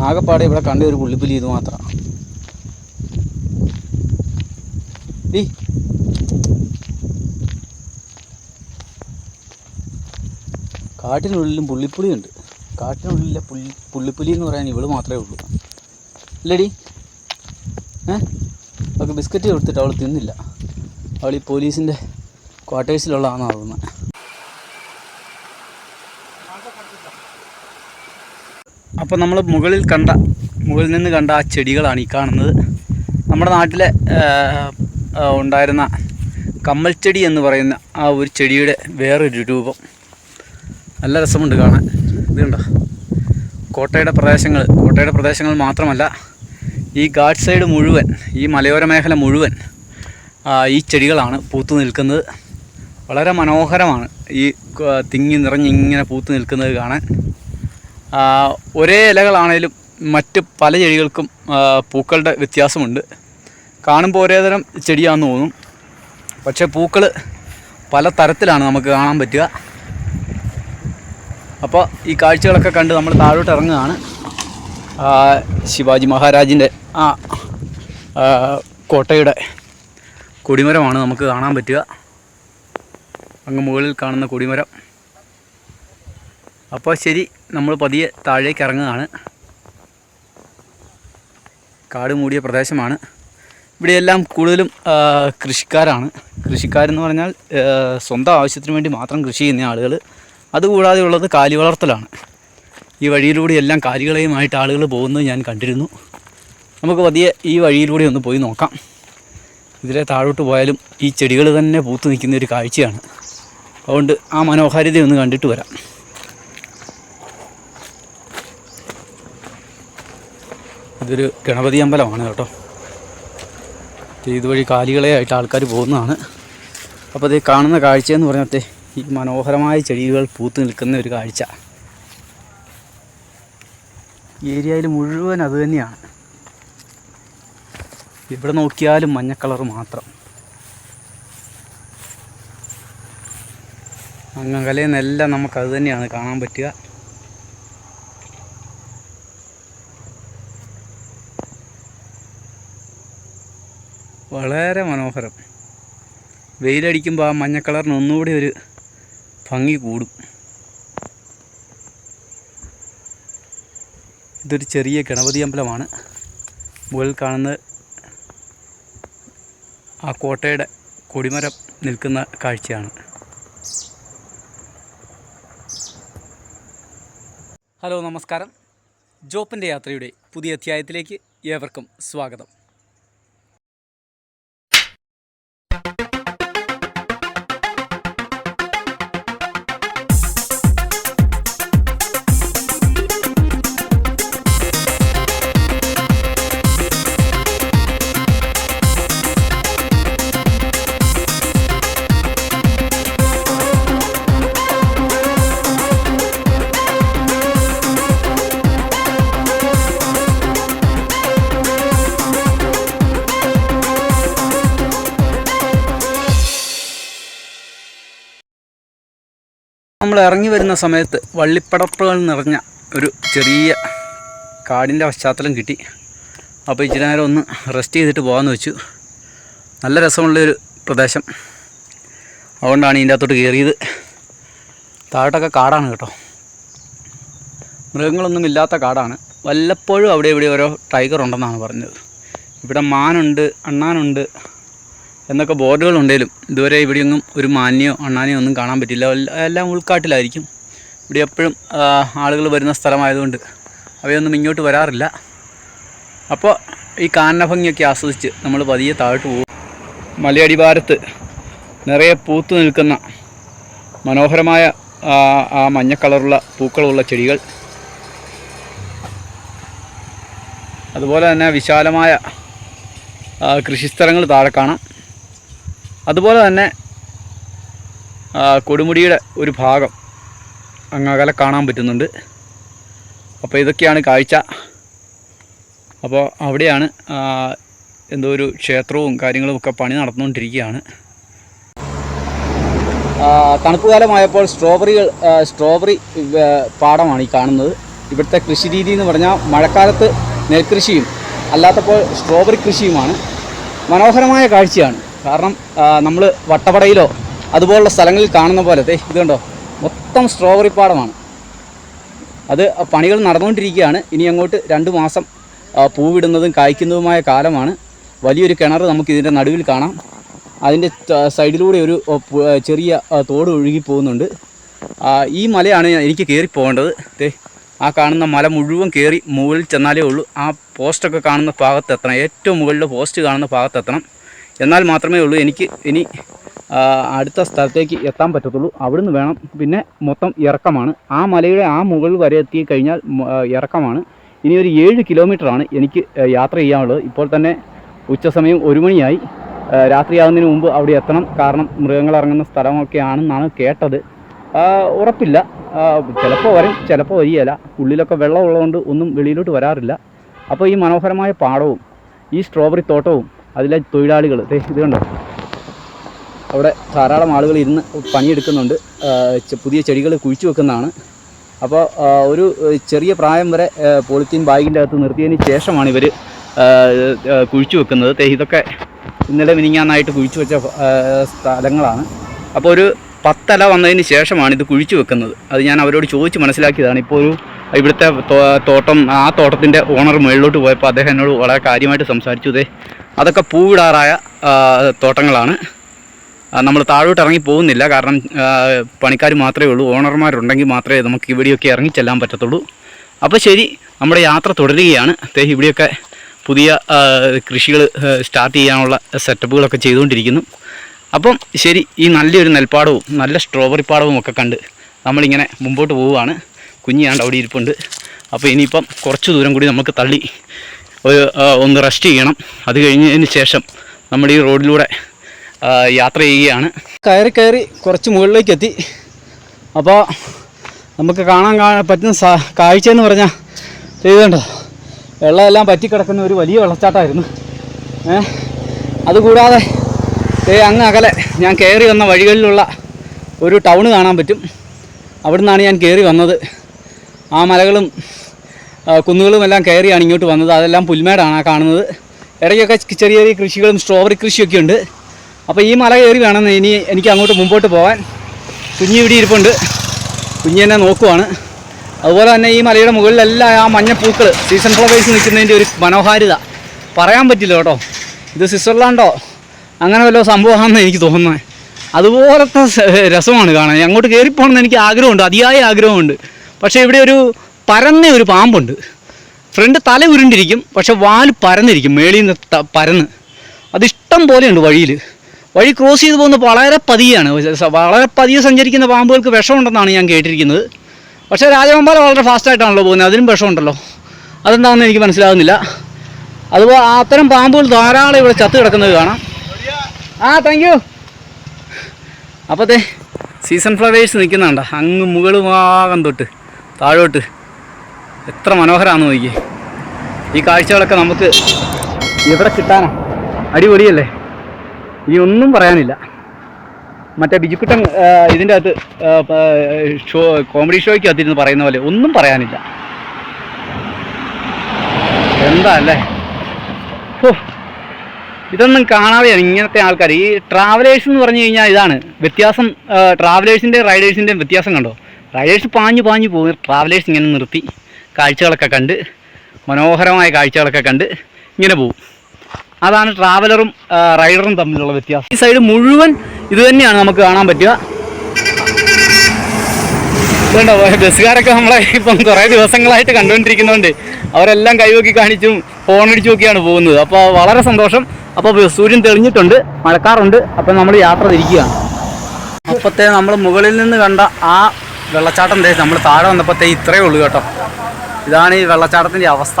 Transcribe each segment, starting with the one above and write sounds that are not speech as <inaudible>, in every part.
ആകെപ്പാടെ ഇവിടെ കണ്ട ഒരു പുള്ളിപ്പുലി ഇത് മാത്രം. ഡീ. കാട്ടിനുള്ളിലും പുള്ളിപ്പുലിയുണ്ട്. കാട്ടിനുള്ളിലെ പുള്ളി പുള്ളിപ്പുലി എന്ന് പറയാൻ ഇവൾ മാത്രമേ ഉള്ളൂ. അല്ലേടി ഏ? അവൾക്ക് ബിസ്ക്കറ്റ് കൊടുത്തിട്ട് അവൾ തിന്നില്ല. അവൾ ഈ പോലീസിന്റെ ക്വാർട്ടേഴ്സിലുള്ളതാണെന്നാണ് തോന്നുന്നത് അപ്പോൾ നമ്മൾ മുകളിൽ കണ്ട മുകളിൽ നിന്ന് കണ്ട ആ ചെടികളാണ് ഈ കാണുന്നത്. നമ്മുടെ നാട്ടിലെ ഉണ്ടായിരുന്ന കമ്മൽ ചെടി എന്ന് പറയുന്ന ആ ഒരു ചെടിയുടെ വേറൊരു രൂപം. നല്ല രസമുണ്ട് കാണാൻ. ഇതുണ്ടോ കോട്ടയുടെ പ്രദേശങ്ങൾ കോട്ടയുടെ പ്രദേശങ്ങൾ മാത്രമല്ല ഈ ഗാഡ് സൈഡ് മുഴുവൻ ഈ മലയോര മേഖല മുഴുവൻ ഈ ചെടികളാണ് പൂത്തു നിൽക്കുന്നത്. വളരെ മനോഹരമാണ് ഈ തിങ്ങി നിറഞ്ഞിങ്ങനെ പൂത്തു നിൽക്കുന്നത് കാണാൻ. ഒരേ ഇലകളാണേലും മറ്റ് പല ചെടികൾക്കും പൂക്കളുടെ വ്യത്യാസമുണ്ട്. കാണുമ്പോൾ ഒരേ തരം ചെടിയാണെന്ന് തോന്നും. പക്ഷേ പൂക്കൾ പല തരത്തിലാണ് നമുക്ക് കാണാൻ പറ്റുക. അപ്പോൾ ഈ കാഴ്ചകളൊക്കെ കണ്ട് നമ്മൾ താഴോട്ട് ഇറങ്ങുകയാണ്. ശിവാജി മഹാരാജിന്റെ ആ, കോട്ടയുടെ കൊടിമരമാണ് നമുക്ക് കാണാൻ പറ്റുക. അങ്ങ് മുകളിൽ കാണുന്ന കൊടിമരം. അപ്പോൾ ശരി. നമ്മൾ പതിയെ താഴേക്ക് ഇറങ്ങുകയാണ്. കാട് മൂടിയ പ്രദേശമാണ്. ഇവിടെയെല്ലാം കൂടുതലും കൃഷിക്കാരാണ്. കൃഷിക്കാരെന്ന് പറഞ്ഞാൽ സ്വന്തം ആവശ്യത്തിന് വേണ്ടി മാത്രം കൃഷി ചെയ്യുന്ന ആളുകൾ അതുകൂടാതെ ഉള്ളത് കാലി വളർത്തലാണ്. ഈ വഴിയിലൂടെ എല്ലാം കാലികളെയുമായിട്ട് ആളുകൾ പോകുന്നത് ഞാൻ കണ്ടിരുന്നു. നമുക്ക് പതിയെ ഈ വഴിയിലൂടെ ഒന്ന് പോയി നോക്കാം. ഇതിലെ താഴോട്ട് പോയാലും ഈ ചെടികൾ തന്നെ പൂത്തു നിൽക്കുന്ന ഒരു കാഴ്ചയാണ്. അതുകൊണ്ട് ആ മനോഹാരിതയൊന്ന് കണ്ടിട്ട് വരാം. ഇതൊരു ഗണപതി അമ്പലമാണ് കേട്ടോ. ഇതുവഴി ഇതുവഴി കാലികളെയായിട്ട് ആൾക്കാർ പോകുന്നതാണ്. അപ്പോൾ ഇത് കാണുന്ന കാഴ്ചയെന്ന് പറഞ്ഞാൽ ഈ മനോഹരമായ ചെടികൾ പൂത്ത് നിൽക്കുന്ന ഒരു കാഴ്ച. ഏരിയയിൽ മുഴുവൻ അത് തന്നെയാണ്. ഇവിടെ നോക്കിയാലും മഞ്ഞ കളർ മാത്രം. അങ്ങകലയിൽ നിന്നെല്ലാം നമുക്ക് അത് തന്നെയാണ് കാണാൻ പറ്റുക. വളരെ മനോഹരം. വെയിലടിക്കുമ്പോൾ ആ മഞ്ഞ കളറിന് ഒന്നുകൂടി ഒരു ഭംഗി കൂടും. ഇതൊരു ചെറിയ ഗണപതി അമ്പലമാണ്. മുകളിൽ കാണുന്ന ആ കോട്ടയുടെ കൊടിമരം നിൽക്കുന്ന കാഴ്ചയാണ്. ഹലോ നമസ്കാരം. ജോപ്പിന്റെ യാത്രയുടെ പുതിയ അധ്യായത്തിലേക്ക് ഏവർക്കും സ്വാഗതം. നമ്മൾ ഇറങ്ങി വരുന്ന സമയത്ത് വള്ളിപ്പടപ്പുകൾ നിറഞ്ഞ ഒരു ചെറിയ കാടിന്റെ പശ്ചാത്തലം കിട്ടി. അപ്പോൾ ഇച്ചിരി നേരം ഒന്ന് റെസ്റ്റ് ചെയ്തിട്ട് പോകാമെന്ന് വെച്ചു. നല്ല രസമുള്ളൊരു പ്രദേശം. അതുകൊണ്ടാണ് ഇതിന്റെ അകത്തോട്ട് കയറിയത്. താഴോട്ടൊക്കെ കാടാണ് കേട്ടോ. മൃഗങ്ങളൊന്നും ഇല്ലാത്ത കാടാണ്. വല്ലപ്പോഴും അവിടെ ഇവിടെ ഓരോ ടൈഗർ ഉണ്ടെന്നാണ് പറഞ്ഞത്. ഇവിടെ മാനുണ്ട് അണ്ണാനുണ്ട് എന്നൊക്കെ ബോർഡുകൾ ഉണ്ടെങ്കിലും ഇതുവരെ ഇവിടെയൊന്നും ഒരു മാന്യോ അണ്ണാനെയോ ഒന്നും കാണാൻ പറ്റില്ല എല്ലാം ഉൾക്കാട്ടിലായിരിക്കും. ഇവിടെ എപ്പോഴും ആളുകൾ വരുന്ന സ്ഥലമായതുകൊണ്ട് അവയൊന്നും ഇങ്ങോട്ട് വരാറില്ല. അപ്പോൾ ഈ കാനന ഭംഗിയൊക്കെ ആസ്വദിച്ച് നമ്മൾ പതിയെ താഴോട്ട് പോകും. മലയടിവാരത്ത് നിറയെ പൂത്തു നിൽക്കുന്ന മനോഹരമായ ആ, മഞ്ഞ കളറുള്ള പൂക്കളുള്ള ചെടികൾ. അതുപോലെ തന്നെ വിശാലമായ കൃഷിസ്ഥലങ്ങൾ താഴെ കാണാം. അതുപോലെ തന്നെ കൊടുമുടിയുടെ ഒരു ഭാഗം അങ്ങ് അകലെ കാണാൻ പറ്റുന്നുണ്ട്. അപ്പോൾ ഇതൊക്കെയാണ് കാഴ്ച. അപ്പോൾ അവിടെയാണ് എന്തോ ഒരു ക്ഷേത്രവും കാര്യങ്ങളും ഒക്കെ പണി നടന്നുകൊണ്ടിരിക്കുകയാണ്. തണുപ്പ് കാലമായപ്പോൾ സ്ട്രോബെറികൾ സ്ട്രോബെറി പാടമാണ് ഈ കാണുന്നത്. ഇവിടുത്തെ കൃഷി രീതി എന്ന് പറഞ്ഞാൽ മഴക്കാലത്ത് നെൽകൃഷിയും അല്ലാത്തപ്പോൾ സ്ട്രോബെറി കൃഷിയുമാണ്. മനോഹരമായ കാഴ്ചയാണ്. കാരണം നമ്മൾ വട്ടവടയിലോ അതുപോലുള്ള സ്ഥലങ്ങളിൽ കാണുന്ന പോലെ ദേ ഇത് കണ്ടോ? മൊത്തം സ്ട്രോബെറി പാടമാണ്. അത് പണികൾ നടന്നുകൊണ്ടിരിക്കുകയാണ്. ഇനി അങ്ങോട്ട് രണ്ട് മാസം പൂവിടുന്നതും കായ്ക്കുന്നതുമായ കാലമാണ്. വലിയൊരു കിണർ നമുക്ക് ഇതിന്റെ നടുവിൽ കാണാം. അതിന്റെ സൈഡിലൂടെ ഒരു ചെറിയ തോട് ഒഴുകി പോകുന്നുണ്ട്. ഈ മലയാണ് എനിക്ക് കയറി പോകേണ്ടത് ദേ ആ കാണുന്ന മല മുഴുവൻ കയറി മുകളിൽ ചെന്നാലേ ഉള്ളൂ. ആ പോസ്റ്റൊക്കെ കാണുന്ന ഭാഗത്തെത്തണം. ഏറ്റവും മുകളിലെ പോസ്റ്റ് കാണുന്ന ഭാഗത്തെത്തണം. എന്നാൽ മാത്രമേ ഉള്ളൂ എനിക്ക് ഇനി അടുത്ത സ്ഥലത്തേക്ക് എത്താൻ പറ്റത്തുള്ളൂ. അവിടുന്ന് വേണം. പിന്നെ മൊത്തം ഇറക്കമാണ്. ആ മലയുടെ ആ മുകൾ വരെ എത്തി കഴിഞ്ഞാൽ ഇറക്കമാണ്. ഇനി ഒരു ഏഴ് കിലോമീറ്ററാണ് എനിക്ക് യാത്ര ചെയ്യാനുള്ളത്. ഇപ്പോൾ തന്നെ ഉച്ചസമയം ഒരു മണിയായി. രാത്രിയാകുന്നതിന് മുമ്പ് അവിടെ എത്തണം. കാരണം മൃഗങ്ങൾ ഇറങ്ങുന്ന സ്ഥലമൊക്കെ ആണെന്നാണ് കേട്ടത് ഉറപ്പില്ല. ചിലപ്പോൾ വരും ചിലപ്പോൾ വരികയില്ല. ഉള്ളിലൊക്കെ വെള്ളമുള്ളതുകൊണ്ട് ഒന്നും വെളിയിലോട്ട് വരാറില്ല. അപ്പോൾ ഈ മനോഹരമായ പാടവും ഈ സ്ട്രോബെറി തോട്ടവും അതിലെ തൊഴിലാളികൾ. ഇത് കണ്ടോ? അവിടെ ധാരാളം ആളുകൾ ഇരുന്ന് പണിയെടുക്കുന്നുണ്ട്. പുതിയ ചെടികൾ കുഴിച്ചു വെക്കുന്നതാണ്. അപ്പോൾ ഒരു ചെറിയ പ്രായം വരെ പോളിത്തീൻ ബാഗിന്റെ അകത്ത് നിർത്തിയതിന് ശേഷമാണ് ഇവർ കുഴിച്ചു വെക്കുന്നത്. ഇതൊക്കെ ഇന്നലെ മിനിങ്ങാന്നായിട്ട് കുഴിച്ചു വെച്ച സ്ഥലങ്ങളാണ്. അപ്പോൾ ഒരു പത്തല വന്നതിന് ശേഷമാണ് ഇത് കുഴിച്ചു വെക്കുന്നത്. അത് ഞാൻ അവരോട് ചോദിച്ച് മനസ്സിലാക്കിയതാണ്. ഇപ്പോൾ ഒരു ഇവിടുത്തെ തോട്ടം ആ തോട്ടത്തിന്റെ ഓണർ മുകളിലോട്ട് പോയപ്പോൾ അദ്ദേഹം എന്നോട് വളരെ കാര്യമായിട്ട് സംസാരിച്ചു. ഇതേ അതൊക്കെ പൂവിടാറായ തോട്ടങ്ങളാണ്. നമ്മൾ താഴോട്ട് ഇറങ്ങി പോകുന്നില്ല. കാരണം പണിക്കാർ മാത്രമേ ഉള്ളൂ. ഓണർമാരുണ്ടെങ്കിൽ മാത്രമേ നമുക്ക് ഇവിടെയൊക്കെ ഇറങ്ങി ചെല്ലാൻ പറ്റത്തുള്ളൂ. അപ്പോൾ ശരി നമ്മുടെ യാത്ര തുടരുകയാണ്. ഇവിടെയൊക്കെ പുതിയ കൃഷികൾ സ്റ്റാർട്ട് ചെയ്യാനുള്ള സെറ്റപ്പുകളൊക്കെ ചെയ്തുകൊണ്ടിരിക്കുന്നു. അപ്പം ശരി ഈ നല്ലൊരു നെൽപ്പാടവും നല്ല സ്ട്രോബെറി പാടവും ഒക്കെ കണ്ട് നമ്മളിങ്ങനെ മുമ്പോട്ട് പോവുകയാണ്. കുഞ്ഞിയാണ്ട് അവിടെ ഇരിപ്പുണ്ട്. അപ്പോൾ ഇനിയിപ്പം കുറച്ച് ദൂരം കൂടി നമുക്ക് തള്ളി ഒന്ന് റെസ്റ്റ് ചെയ്യണം. അത് കഴിഞ്ഞതിന് ശേഷം നമ്മൾ ഈ റോഡിലൂടെ യാത്ര ചെയ്യുകയാണ്. കയറി കയറി കുറച്ച് മുകളിലേക്ക് എത്തി. അപ്പോൾ നമുക്ക് കാണാൻ പറ്റുന്ന കാഴ്ച എന്ന് പറഞ്ഞാൽ ചെയ്തുണ്ടോ വെള്ളമെല്ലാം പറ്റിക്കിടക്കുന്ന ഒരു വലിയ വെള്ളച്ചാട്ടമായിരുന്നു. ഏ അതുകൂടാതെ അങ്ങ് അകലെ ഞാൻ കയറി വന്ന വഴികളിലുള്ള ഒരു ടൗണ് കാണാൻ പറ്റും. അവിടെ നിന്നാണ് ഞാൻ കയറി വന്നത്. ആ മലകളും കുന്നുകളും എല്ലാം കയറിയാണ് ഇങ്ങോട്ട് വന്നത്. അതെല്ലാം പുൽമേടാണ് ആ കാണുന്നത്. ഇടയ്ക്കൊക്കെ ചെറിയ ചെറിയ കൃഷികളും സ്ട്രോബെറി കൃഷിയൊക്കെ ഉണ്ട്. അപ്പോൾ ഈ മല കയറി വേണം ഇനി എനിക്ക് അങ്ങോട്ട് മുമ്പോട്ട് പോകാൻ. കുഞ്ഞി ഇവിടെ ഇരിപ്പുണ്ട്. കുഞ്ഞി എന്നെ നോക്കുവാണ്. അതുപോലെ തന്നെ ഈ മലയുടെ മുകളിലെല്ലാം ആ മഞ്ഞപ്പൂക്കൾ സീസൺ ഫ്ലവേഴ്സ് നിൽക്കുന്നതിന്റെ ഒരു മനോഹാരിത. പറയാൻ പറ്റില്ല കേട്ടോ. ഇത് സ്വിറ്റ്സർലാൻഡോ? അങ്ങനെ വല്ല സംഭവമാണെന്ന് എനിക്ക് തോന്നുന്നത്. അതുപോലത്തെ രസമാണ് കാണാൻ. അങ്ങോട്ട് കയറിപ്പോകണമെന്ന് എനിക്ക് ആഗ്രഹമുണ്ട്. അതിയായ ആഗ്രഹമുണ്ട്. പക്ഷേ ഇവിടെ ഒരു പരന്ന ഒരു പാമ്പുണ്ട്. ഫ്രണ്ട് തല ഉരുണ്ടിരിക്കും പക്ഷെ വാൽ പരന്നിരിക്കും മേളിൽ നിന്ന് പരന്ന്. അതിഷ്ടം പോലെയുണ്ട് വഴിയിൽ. വഴി ക്രോസ് ചെയ്ത് പോകുന്ന വളരെ പതിയാണ്. വളരെ പതിയെ സഞ്ചരിക്കുന്ന പാമ്പുകൾക്ക് വിഷമുണ്ടെന്നാണ് ഞാൻ കേട്ടിരിക്കുന്നത്. പക്ഷേ രാജവമ്പാല വളരെ ഫാസ്റ്റായിട്ടാണല്ലോ പോകുന്നത് അതിനും വിഷമുണ്ടല്ലോ. അതെന്താണെന്ന് എനിക്ക് മനസ്സിലാകുന്നില്ല അതുപോലെ അത്തരം പാമ്പുകൾ ധാരാളം ഇവിടെ ചത്ത് കിടക്കുന്നത് കാണാം. ആ താങ്ക് യു അപ്പോഴത്തെ സീസൺ ഫ്ലവേഴ്സ് നിൽക്കുന്നുണ്ടോ. അങ്ങ് ഭാഗം തൊട്ട് താഴോട്ട്. എത്ര മനോഹരമാണെന്ന് നോക്കിയേ. ഈ കാഴ്ചകളൊക്കെ നമുക്ക് എവിടെ കിട്ടാനാ? അടിപൊളിയല്ലേ? ഇനി ഒന്നും പറയാനില്ല. മറ്റേ ബിജുക്കുട്ടൻ ഇതിന്റെ അകത്ത് ഷോ കോമഡി ഷോയ്ക്ക് അകത്തിരുന്ന് പറയുന്ന പോലെ ഒന്നും പറയാനില്ല. എന്താ അല്ലേ? ഓ ഇതൊന്നും കാണാതെയാണ് ഇങ്ങനത്തെ ആൾക്കാർ ഈ ട്രാവലേഴ്സ് എന്ന് പറഞ്ഞു കഴിഞ്ഞാൽ ഇതാണ് വ്യത്യാസം ട്രാവലേഴ്സിന്റെയും റൈഡേഴ്സിന്റെയും വ്യത്യാസം കണ്ടോ? റൈഡേഴ്സ് പാഞ്ഞു പാഞ്ഞു പോകും ട്രാവലേഴ്സ് ഇങ്ങനെ നിർത്തി. കാഴ്ചകളൊക്കെ കണ്ട് മനോഹരമായ കാഴ്ചകളൊക്കെ കണ്ട് ഇങ്ങനെ പോകും അതാണ് ട്രാവലറും റൈഡറും തമ്മിലുള്ള വ്യത്യാസം. ഈ സൈഡ് മുഴുവൻ ഇത് തന്നെയാണ് നമുക്ക് കാണാൻ പറ്റുക. ഇതുണ്ടോ? ബസ്സുകാരൊക്കെ നമ്മളെ ഇപ്പം കുറേ ദിവസങ്ങളായിട്ട് കണ്ടുകൊണ്ടിരിക്കുന്നതുകൊണ്ട് അവരെല്ലാം കൈവക്കി കാണിച്ചും ഫോൺ അടിച്ചു നോക്കിയാണ് പോകുന്നത്. അപ്പോൾ വളരെ സന്തോഷം. അപ്പോൾ സൂര്യൻ തെളിഞ്ഞിട്ടുണ്ട് മഴക്കാറുണ്ട്. അപ്പം നമ്മൾ യാത്ര തിരിക്കുകയാണ്. അപ്പത്തെ നമ്മൾ മുകളിൽ നിന്ന് കണ്ട ആ വെള്ളച്ചാട്ടം നമ്മൾ താഴെ വന്നപ്പോഴത്തേ ഇത്രയേ ഉള്ളൂ കേട്ടോ. ഇതാണ് ഈ വെള്ളച്ചാട്ടത്തിന്റെ അവസ്ഥ.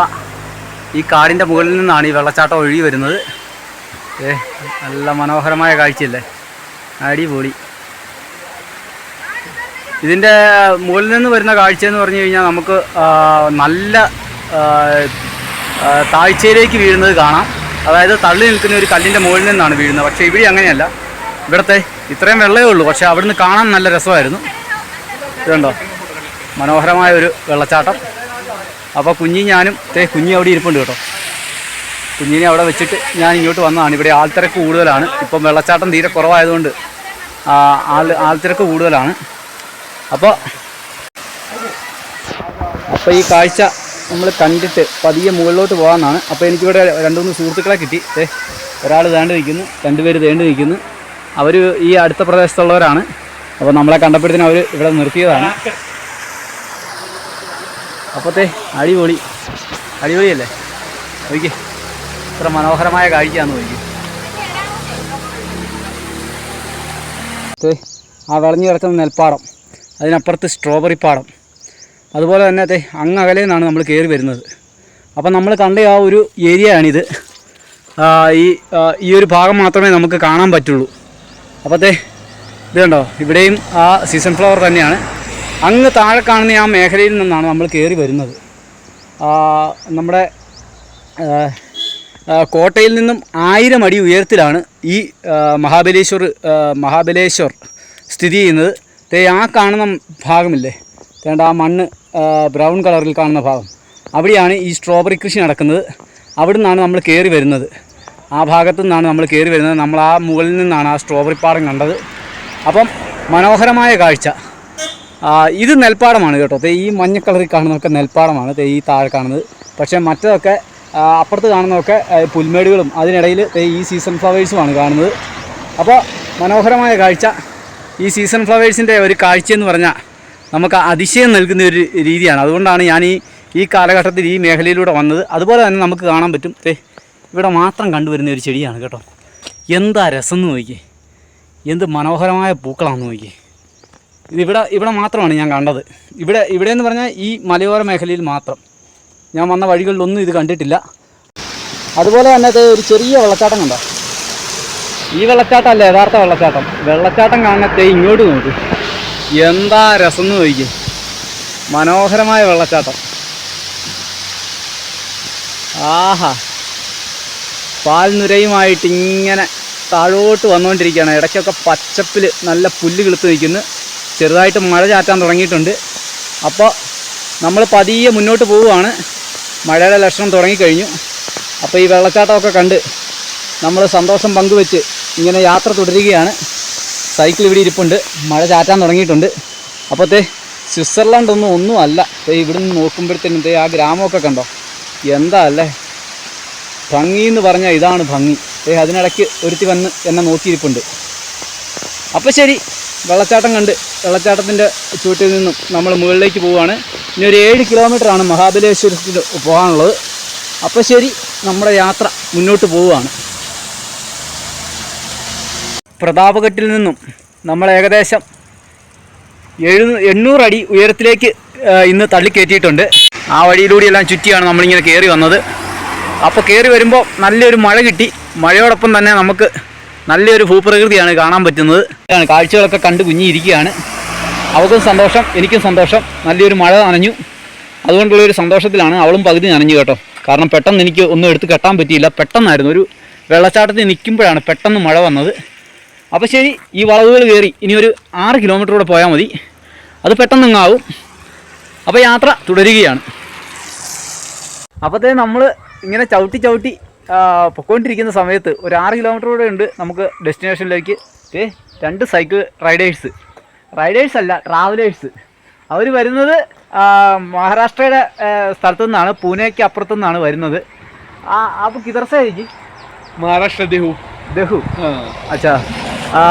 ഈ കാടിന്റെ മുകളിൽ നിന്നാണ് ഈ വെള്ളച്ചാട്ടം ഒഴുകി വരുന്നത്. ഏ നല്ല മനോഹരമായ കാഴ്ചയല്ലേ? അടിപൊളി. ഇതിന്റെ മുകളിൽ നിന്ന് വരുന്ന കാഴ്ച എന്ന് പറഞ്ഞു കഴിഞ്ഞാൽ നമുക്ക് നല്ല താഴ്ചയിലേക്ക് വീഴുന്നത് കാണാം. അതായത് തള്ളി നിൽക്കുന്ന ഒരു കല്ലിന്റെ മുകളിൽ നിന്നാണ് വീഴുന്നത്. പക്ഷേ ഇവിടെ അങ്ങനെയല്ല. ഇവിടുത്തെ ഇത്രയും വെള്ളമേ ഉള്ളൂ. പക്ഷേ അവിടുന്ന് കാണാൻ നല്ല രസമായിരുന്നു. ഇതുണ്ടോ? മനോഹരമായ ഒരു വെള്ളച്ചാട്ടം. അപ്പോൾ കുഞ്ഞി ഞാനും തേ കുഞ്ഞി അവിടെ ഇരിപ്പുണ്ട് കേട്ടോ. കുഞ്ഞിനെ അവിടെ വെച്ചിട്ട് ഞാൻ ഇങ്ങോട്ട് വന്നതാണ്. ഇവിടെ ആൾത്തിരക്ക് കൂടുതലാണ്. ഇപ്പം വെള്ളച്ചാട്ടം തീരെ കുറവായതുകൊണ്ട് ആൾ ആൾത്തിരക്ക് കൂടുതലാണ്. അപ്പോൾ അപ്പോൾ ഈ കാഴ്ച നമ്മൾ കണ്ടിട്ട് പതിയെ മുകളിലോട്ട് പോകാമെന്നാണ്. അപ്പോൾ എനിക്കിവിടെ രണ്ട് മൂന്ന് സുഹൃത്തുക്കളെ കിട്ടി. ഏ ഒരാൾ തേണ്ടി നിൽക്കുന്നു രണ്ടുപേര് തേണ്ടി നിൽക്കുന്നു. അവർ ഈ അടുത്ത പ്രദേശത്തുള്ളവരാണ്. അപ്പോൾ നമ്മളെ കണ്ടപ്പോഴത്തേനും അവർ ഇവിടെ നിർത്തിയതാണ്. അപ്പോഴത്തെ അടിപൊളി. അടിപൊളിയല്ലേ? നോക്കി. ഇത്ര മനോഹരമായ കാഴ്ചയാണെന്ന് നോക്കി. ആ വിളഞ്ഞു കിടക്കുന്ന നെൽപ്പാടം അതിനപ്പുറത്ത് സ്ട്രോബെറി പാടം. അതുപോലെ തന്നെ അതെ അങ്ങ് അകലെ നിന്നാണ് നമ്മൾ കയറി വരുന്നത്. അപ്പം നമ്മൾ കണ്ട ആ ഒരു ഏരിയ ആണിത് ഈ ഈ ഒരു ഭാഗം മാത്രമേ നമുക്ക് കാണാൻ പറ്റുള്ളൂ. അപ്പോഴത്തെ ഇത് കണ്ടോ? ഇവിടെയും ആ സീസൺ ഫ്ലവർ തന്നെയാണ്. അങ്ങ് താഴെ കാണുന്ന ആ മേഖലയിൽ നിന്നാണ് നമ്മൾ കയറി വരുന്നത്. നമ്മുടെ കോട്ടയിൽ നിന്നും ആയിരം അടി ഉയരത്തിലാണ് ഈ മഹാബലേശ്വർ മഹാബലേശ്വർ സ്ഥിതി ചെയ്യുന്നത്. ദേ ആ കാണുന്ന ഭാഗമില്ലേ? തേണ്ട ആ മണ്ണ് ബ്രൗൺ കളറിൽ കാണുന്ന ഭാഗം. അവിടെയാണ് ഈ സ്ട്രോബെറി കൃഷി നടക്കുന്നത്. അവിടെ നിന്നാണ് നമ്മൾ കയറി വരുന്നത്. ആ ഭാഗത്തു നിന്നാണ് നമ്മൾ കയറി വരുന്നത്. നമ്മൾ ആ മുകളിൽ നിന്നാണ് ആ സ്ട്രോബെറി പാടം കണ്ടത്. അപ്പം മനോഹരമായ കാഴ്ച. ഇത് നെൽപ്പാടമാണ് കേട്ടോ. ഈ മഞ്ഞ കളറിൽ കാണുന്നതൊക്കെ നെൽപ്പാടമാണ്. ഈ താഴെ കാണുന്നത്. പക്ഷേ മറ്റതൊക്കെ അപ്പുറത്ത് കാണുന്നതൊക്കെ പുൽമേടുകളും അതിനിടയിൽ ഈ സീസൺ ഫ്ലവേഴ്സുമാണ് കാണുന്നത്. അപ്പോൾ മനോഹരമായ കാഴ്ച. ഈ സീസൺ ഫ്ലവേഴ്സിന്റെ ഒരു കാഴ്ചയെന്ന് പറഞ്ഞാൽ നമുക്ക് അതിശയം നൽകുന്ന ഒരു രീതിയാണ്. അതുകൊണ്ടാണ് ഞാൻ ഈ ഈ കാലഘട്ടത്തിൽ ഈ മേഖലയിലൂടെ വന്നത്. അതുപോലെ തന്നെ നമുക്ക് കാണാൻ പറ്റും. ദേ ഇവിടെ മാത്രം കണ്ടുവരുന്ന ഒരു ചെടിയാണ് കേട്ടോ. എന്താ രസം എന്ന് നോക്കി എന്ത് മനോഹരമായ പൂക്കളാണെന്ന് നോക്കി ഇതിവിടെ ഇവിടെ മാത്രമാണ് ഞാൻ കണ്ടത്. ഇവിടെ ഇവിടെ എന്ന് പറഞ്ഞാൽ ഈ മലയോര മേഖലയിൽ മാത്രം. ഞാൻ വന്ന വഴികളിലൊന്നും ഇത് കണ്ടിട്ടില്ല. അതുപോലെ തന്നെ ദേ ഒരു ചെറിയ വെള്ളച്ചാട്ടം കണ്ടോ? ഈ വെള്ളച്ചാട്ടമല്ല യഥാർത്ഥ വെള്ളച്ചാട്ടം. വെള്ളച്ചാട്ടം കാണത്തെ ഇങ്ങോട്ട് നോക്ക്. എന്താ രസം എന്ന് ചോദിക്കും മനോഹരമായ വെള്ളച്ചാട്ടം. ആഹാ. പാൽനുരയുമായിട്ട് ഇങ്ങനെ താഴോട്ട് വന്നുകൊണ്ടിരിക്കുകയാണ്. ഇടയ്ക്കൊക്കെ പച്ചപ്പിൽ നല്ല പുല്ല് കിളുത്ത് നിൽക്കുന്നു. ചെറുതായിട്ട് മഴ ചാറ്റാൻ തുടങ്ങിയിട്ടുണ്ട്. അപ്പോൾ നമ്മൾ പതിയെ മുന്നോട്ട് പോവുകയാണ്. മഴയുടെ ലക്ഷണം തുടങ്ങിക്കഴിഞ്ഞു. അപ്പോൾ ഈ വെള്ളച്ചാട്ടമൊക്കെ കണ്ട് നമ്മൾ സന്തോഷം പങ്കുവെച്ച് ഇങ്ങനെ യാത്ര തുടരുകയാണ്. സൈക്കിൾ ഇവിടെ ഇരിപ്പുണ്ട്. മഴ ചാറ്റാൻ തുടങ്ങിയിട്ടുണ്ട്. അപ്പോഴത്തെ സ്വിറ്റ്സർലാൻഡ് ഒന്നും ഒന്നുമല്ല അപ്പോൾ ഇവിടുന്ന് നോക്കുമ്പോഴത്തേനും ദേ ആ ഗ്രാമമൊക്കെ കണ്ടോ? എന്താ അല്ലേ? ഭംഗി എന്ന് പറഞ്ഞാൽ ഇതാണ് ഭംഗി. അതിനിടയ്ക്ക് ഒരുത്തി വന്ന് എന്നെ നോക്കിയിരിപ്പുണ്ട്. അപ്പോൾ ശരി. വെള്ളച്ചാട്ടം കണ്ട് വെള്ളച്ചാട്ടത്തിന്റെ ചുവട്ടിൽ നിന്നും നമ്മൾ മുകളിലേക്ക് പോവുകയാണ്. ഇനി ഒരു ഏഴ് കിലോമീറ്ററാണ് മഹാബലേശ്വരത്തിൽ പോകാനുള്ളത്. അപ്പോൾ ശരി നമ്മുടെ യാത്ര മുന്നോട്ട് പോവുകയാണ്. പ്രതാപഘട്ടിൽ നിന്നും നമ്മൾ ഏകദേശം എഴു എണ്ണൂറടി ഉയരത്തിലേക്ക് ഇന്ന് തള്ളിക്കയറ്റിയിട്ടുണ്ട് ആ വഴിയിലൂടെയെല്ലാം ചുറ്റിയാണ് നമ്മളിങ്ങനെ കയറി വന്നത്. അപ്പോൾ കയറി വരുമ്പോൾ നല്ലൊരു മഴ കിട്ടി. മഴയോടൊപ്പം തന്നെ നമുക്ക് നല്ലൊരു ഭൂപ്രകൃതിയാണ് കാണാൻ പറ്റുന്നത്. കാഴ്ചകളൊക്കെ കണ്ട് കുഞ്ഞിയിരിക്കുകയാണ്. അവൾക്കും സന്തോഷം എനിക്കും സന്തോഷം. നല്ലൊരു മഴ നനഞ്ഞു. അതുകൊണ്ടുള്ളൊരു സന്തോഷത്തിലാണ് അവളും പകുതി നനഞ്ഞു കേട്ടോ. കാരണം പെട്ടെന്ന് എനിക്ക് ഒന്നും എടുത്ത് കെട്ടാൻ പറ്റിയില്ല. പെട്ടെന്നായിരുന്നു. ഒരു വെള്ളച്ചാട്ടത്തിൽ നിൽക്കുമ്പോഴാണ് പെട്ടെന്ന് മഴ വന്നത്. അപ്പോൾ ശരി ഈ വളവുകൾ കയറി ഇനി ഒരു ആറ് കിലോമീറ്റർ കൂടെ പോയാൽ മതി. അത് പെട്ടെന്ന് ഇങ്ങാവും അപ്പോൾ യാത്ര തുടരുകയാണ്. അപ്പോഴത്തേ നമ്മൾ ഇങ്ങനെ ചവിട്ടി ചവിട്ടി പൊക്കോണ്ടിരിക്കുന്ന സമയത്ത് ഒരു ആറ് കിലോമീറ്റർ കൂടെ ഉണ്ട് നമുക്ക് ഡെസ്റ്റിനേഷനിലേക്ക് ഏ രണ്ട് സൈക്കിൾ റൈഡേഴ്സ് റൈഡേഴ്സ് അല്ല ട്രാവലേഴ്സ് അവർ വരുന്നത് ആ, മഹാരാഷ്ട്രയുടെ ആ, സ്ഥലത്തു നിന്നാണ് പൂനെക്ക് അപ്പുറത്തു നിന്നാണ് വരുന്നത് ആ അപ്പോൾ കിതർസായിരിക്കും महाराष्ट्र देहू देहू हाँ अच्छा आ,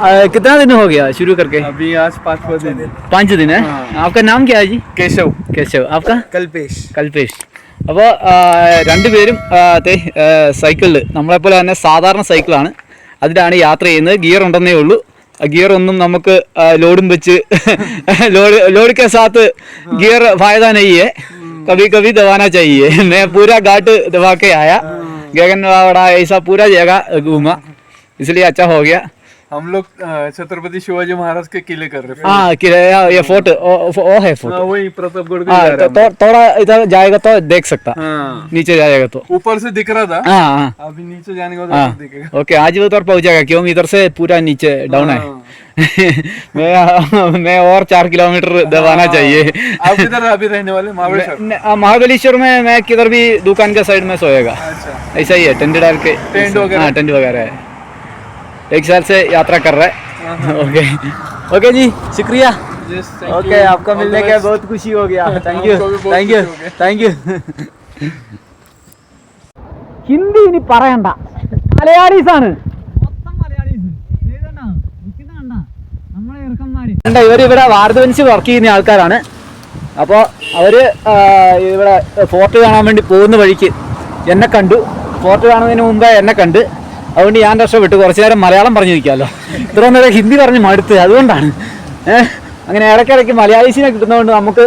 आ, कितना दिन हो गया शुरू करके अभी आज पाँचवा दिन पाँच दिन है हाँ। आपका नाम क्या है जी केशव കേശവ് आपका कल्पेश കൽപേഷ് അപ്പോൾ രണ്ടുപേരും ആ, ദേ, ആ, സൈക്കിളിൽ നമ്മളെപ്പോലെ തന്നെ സാധാരണ സൈക്കിളാണ് അതിലാണ് യാത്ര ചെയ്യുന്നത് ഗിയർ ഉണ്ടെന്നേ ഉള്ളൂ ഗിയർ ഒന്നും നമുക്ക് ആ, ലോഡും വെച്ച് <laughs> ലോഡ് ലോഡ് के साथ गियर फायदा नहीं है कभी कभी दबाना चाहिए मैं पूरा घाट दबा के आया गगन वाड़ा ऐसा पूरा जगह घूमा इसलिए अच्छा हो गया हम लोग छत्रपति शिवाजी महाराज के किले कर रहे हैं। हाँ कि- ये फोर्ट ओ, ओ है फोर्ट हाँ, वही प्रतापगढ़ को हाँ तो, हैं तो, थोड़ा इधर जाएगा तो देख सकता। हाँ। नीचे जाएगा तो। ऊपर से दिख रहा था। हाँ हाँ। अभी नीचे जाने के बाद हाँ। दिखेगा। ओके आज वो उधर पहुँच जाएगा क्यों इधर से पूरा नीचे डाउन है। हाँ। <laughs> मैं मैं और चार किलोमीटर दबाना चाहिए। आप किधर अभी रहने वाले महाबलेश्वर महाबलेश्वर में मैं किधर भी दुकान के साइड में सोएगा। अच्छा। ऐसा ही है टेंट डाल के। टेंट वगैरह? हाँ टेंट वगैरह है। एक साल से यात्रा कर रहा हाँ, है ओके ओके जी शुक्रिया Yes, thank ओके you. आपका All the मिलने का best. बहुत खुशी हो गया थैंक यू आपको भी बहुत थैंक यू खुशी हो गया. താങ്ക് യു ഹിന്ദി ഇനി പറയണ്ട മലയാളീസ് ആണ് ഇവർ ഇവിടെ വാർദ്ധവൻസ് വർക്ക് ചെയ്യുന്ന ആൾക്കാരാണ് അപ്പോൾ അവര് ആ, ഇവിടെ ഫോർട്ട് കാണാൻ വേണ്ടി പോകുന്ന വഴിക്ക് എന്നെ കണ്ടു ഫോർട്ട് കാണുന്നതിന് മുമ്പേ എന്നെ കണ്ട് അതുകൊണ്ട് ഞാൻ രക്ഷപ്പെട്ടു കുറച്ചു നേരം മലയാളം പറഞ്ഞു നിൽക്കാമല്ലോ ഇത്രയും നേരം ഹിന്ദി പറഞ്ഞ് മടുത്ത് അതുകൊണ്ടാണ്. ഏഹ് അങ്ങനെ ഇടയ്ക്കിടയ്ക്ക് മലയാളീസിനെ കിട്ടുന്നതുകൊണ്ട് നമുക്ക്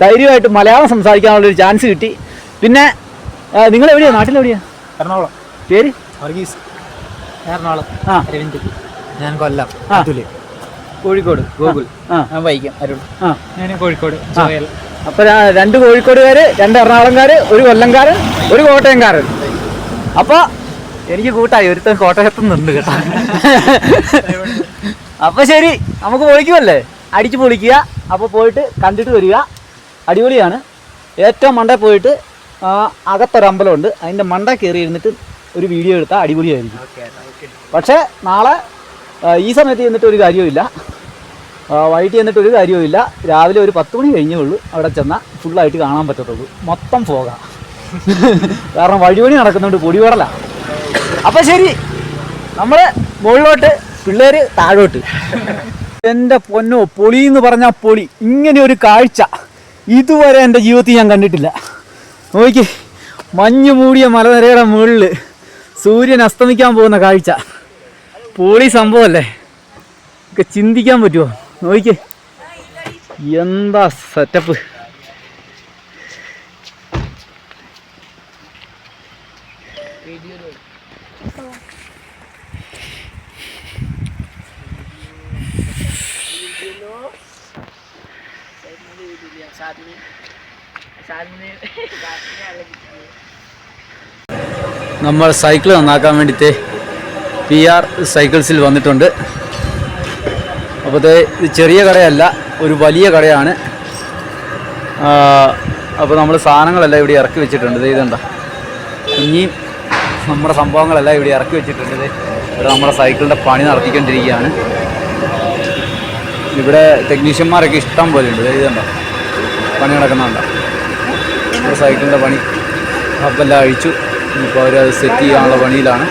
ധൈര്യമായിട്ട് മലയാളം സംസാരിക്കാനുള്ള ഒരു ചാൻസ് കിട്ടി. പിന്നെ നിങ്ങൾ എവിടെയാ നാട്ടിലെവിടെയാ? എറണാകുളം. പേര്? വർഗീസ്. എറണാകുളം. ആ. ഞാൻ കൊല്ലം. അതുൽ. കോഴിക്കോട് ഗോകുൽ. ഞാൻ വൈക്കം അരുൺ. ഞാൻ കോഴിക്കോട് ജോയൽ. അപ്പൊ രണ്ട് കോഴിക്കോടുകാര് രണ്ട് എറണാകുളംകാര് ഒരു കൊല്ലംകാരൻ ഒരു കോട്ടയംകാരൻ. അപ്പൊ എനിക്ക് കൂട്ടായി ഒരുത്തൻ കോട്ടയത്ത് നിന്ന് കേട്ടോ. അപ്പൊ ശരി നമുക്ക് പൊളിക്കുമല്ലേ അടിച്ച് പൊളിക്കുക അപ്പൊ പോയിട്ട് കണ്ടിട്ട് വരിക. അടിപൊളിയാണ്. ഏറ്റവും മണ്ട പോയിട്ട് അകത്തൊരമ്പലമുണ്ട്. അതിന്റെ മണ്ട കയറി ഇരുന്നിട്ട് ഒരു വീഡിയോ എടുത്താൽ അടിപൊളിയായിരിക്കും. പക്ഷേ നാളെ ഈ സമയത്ത് ചെന്നിട്ട് ഒരു കാര്യവുമില്ല. വൈകിട്ട് ചെന്നിട്ട് ഒരു കാര്യവുമില്ല. രാവിലെ ഒരു പത്ത് മണി കഴിഞ്ഞേ ഉള്ളൂ. അവിടെ ചെന്നാൽ ഫുള്ളായിട്ട് കാണാൻ പറ്റത്തുള്ളൂ. മൊത്തം പോകാം കാരണം വഴിപണി നടക്കുന്നുണ്ട് പൊടിപടല അപ്പം ശരി. നമ്മൾ മുകളിലോട്ട് പിള്ളേര് താഴോട്ട്. എന്റെ പൊന്നോ പൊളി എന്ന് പറഞ്ഞാൽ പൊളി. ഇങ്ങനെ ഒരു കാഴ്ച ഇതുവരെ എന്റെ ജീവിതത്തിൽ ഞാൻ കണ്ടിട്ടില്ല. നോക്കി മഞ്ഞു മൂടിയ മലനിരയുടെ മുകളിൽ സൂര്യൻ അസ്തമിക്കാൻ പോകുന്ന കാഴ്ച. പൊളി സംഭവമല്ലേ? ഒക്കെ ചിന്തിക്കാൻ പറ്റുമോ നോക്കി എന്താ സെറ്റപ്പ് നമ്മൾ സൈക്കിൾ നന്നാക്കാൻ വേണ്ടിയിട്ട് പി ആർ സൈക്കിൾസിൽ വന്നിട്ടുണ്ട്. അപ്പോൾ ഇത് ചെറിയ കടയല്ല ഒരു വലിയ കടയാണ്. അപ്പോൾ നമ്മൾ സാധനങ്ങളെല്ലാം ഇവിടെ ഇറക്കി വെച്ചിട്ടുണ്ട്. ഇത് ഇതുണ്ട? ഇനിയും നമ്മുടെ സംഭവങ്ങളെല്ലാം ഇവിടെ ഇറക്കി വെച്ചിട്ടുണ്ട്. ഇവിടെ നമ്മുടെ സൈക്കിളിന്റെ പണി നടത്തിക്കൊണ്ടിരിക്കുകയാണ്. ഇവിടെ ടെക്നീഷ്യന്മാരൊക്കെ ഇഷ്ടം പോലെ ഉണ്ട്. ഇതുണ്ടോ? പണി നടക്കുന്നുണ്ടോ? നമ്മുടെ സൈക്കിളിന്റെ പണി ഹബ്ബെല്ലാം അഴിച്ചു. ഇപ്പോൾ അവർ സെറ്റ് ചെയ്യാനുള്ള പണിയിലാണ്.